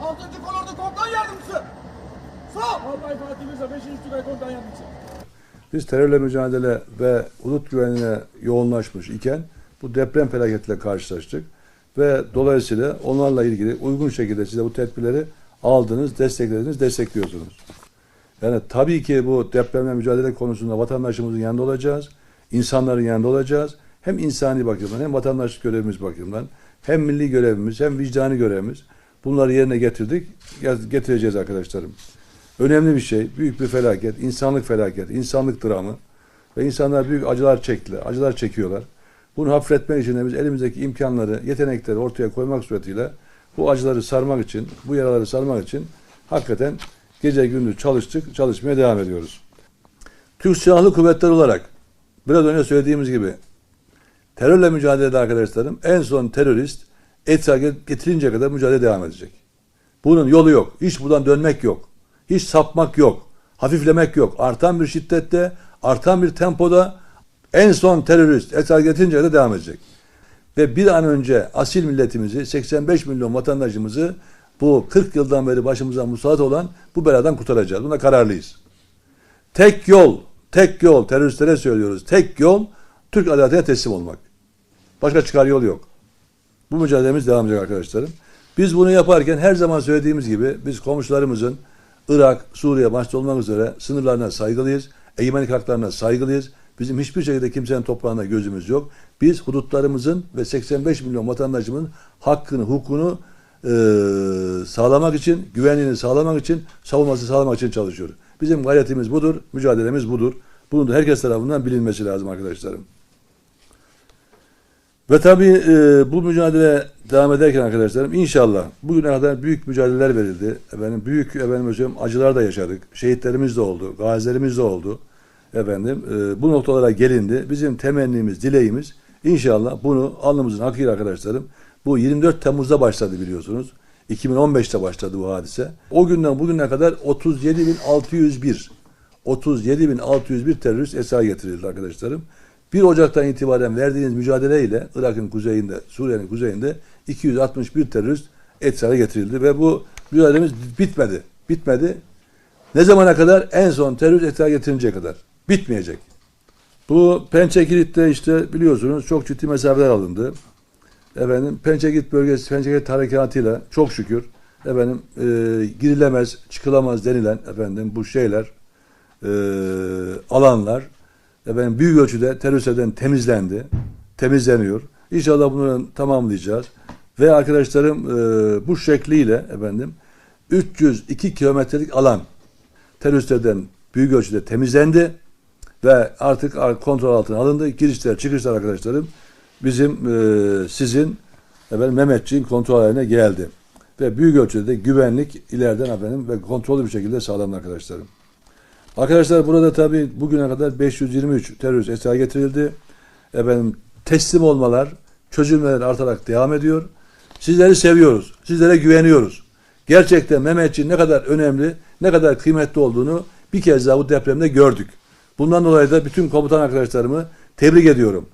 6. kolordu komutan yardımcısı. Sağ. Albay Fatih Mirza 5. Tugay Komutan Yardımcısı. Biz terörle mücadele ve hudut güvenliğine yoğunlaşmış iken bu deprem felaketiyle karşılaştık. Ve dolayısıyla onlarla ilgili uygun şekilde size bu tedbirleri aldınız, desteklediniz, destekliyorsunuz. Yani tabii ki bu depremle mücadele konusunda vatandaşımızın yanında olacağız. insanların yanında olacağız. Hem insani bakımdan hem vatandaşlık görevimiz bakımından hem milli görevimiz hem vicdani görevimiz bunları yerine getirdik. Getireceğiz arkadaşlarım. Önemli bir şey, büyük bir felaket, insanlık felaket, insanlık dramı ve insanlar büyük acılar çektiler, acılar çekiyorlar. Bunu hafifletmek için de biz elimizdeki imkanları, yetenekleri ortaya koymak suretiyle bu acıları sarmak için, bu yaraları sarmak için hakikaten gece gündüz çalıştık, çalışmaya devam ediyoruz. Türk Silahlı Kuvvetler olarak biraz önce söylediğimiz gibi terörle mücadelede arkadaşlarım en son terörist etkisiz getirince kadar mücadele devam edecek. Bunun yolu yok. Hiç buradan dönmek yok. Hiç sapmak yok. Hafiflemek yok. Artan bir şiddette, artan bir tempoda en son terörist etkisiz getirince kadar devam edecek. Ve bir an önce asil milletimizi, 85 milyon vatandaşımızı bu 40 yıldan beri başımıza musallat olan bu beladan kurtaracağız. Buna kararlıyız. Tek yol, tek yol teröristlere söylüyoruz. Tek yol Türk adaletine teslim olmak. Başka çıkar yol yok. Bu mücadelemiz devam edecek arkadaşlarım. Biz bunu yaparken her zaman söylediğimiz gibi biz komşularımızın Irak, Suriye başta olmak üzere sınırlarına saygılıyız. Egemenlik haklarına saygılıyız. Bizim hiçbir şekilde kimsenin toprağına gözümüz yok. Biz hudutlarımızın ve 85 milyon vatandaşımızın hakkını, hukukunu e, sağlamak için, güvenliğini sağlamak için, savunması sağlamak için çalışıyoruz. Bizim gayretimiz budur, mücadelemiz budur. Bunun da herkes tarafından bilinmesi lazım arkadaşlarım. Ve tabii e, bu mücadele devam ederken arkadaşlarım inşallah bugüne kadar büyük mücadeleler verildi. Efendim büyük efendim hocam acılar da yaşadık. Şehitlerimiz de oldu, gazilerimiz de oldu. Efendim e, bu noktalara gelindi. Bizim temennimiz, dileğimiz inşallah bunu alnımızın akıyla arkadaşlarım. Bu 24 Temmuz'da başladı biliyorsunuz. 2015'te başladı bu hadise. O günden bugüne kadar 37.601 37.601 terörist esir getirildi arkadaşlarım. 1 Ocak'tan itibaren verdiğiniz mücadeleyle Irak'ın kuzeyinde, Suriye'nin kuzeyinde 261 terörist esir getirildi ve bu mücadelemiz bitmedi. Bitmedi. Ne zamana kadar? En son terörist esir getirinceye kadar. Bitmeyecek. Bu Pençekilit'te işte biliyorsunuz çok ciddi mesafeler alındı. Efendim Pençekilit bölgesi Pençekilit harekatıyla çok şükür efendim e, girilemez, çıkılamaz denilen efendim bu şeyler e, alanlar efendim büyük ölçüde teröristlerden temizlendi. Temizleniyor. İnşallah bunları tamamlayacağız. Ve arkadaşlarım e, bu şekliyle efendim 302 kilometrelik alan teröristlerden büyük ölçüde temizlendi ve artık kontrol altına alındı. Girişler, çıkışlar arkadaşlarım bizim e, sizin efendim Mehmetçiğin kontrol haline geldi. Ve büyük ölçüde de güvenlik ileriden efendim ve kontrollü bir şekilde sağlandı arkadaşlarım. Arkadaşlar burada tabii bugüne kadar 523 terörist esir getirildi. Efendim teslim olmalar, çözülmeler artarak devam ediyor. Sizleri seviyoruz. Sizlere güveniyoruz. Gerçekten Mehmetçiğin ne kadar önemli, ne kadar kıymetli olduğunu bir kez daha bu depremde gördük. Bundan dolayı da bütün komutan arkadaşlarımı tebrik ediyorum.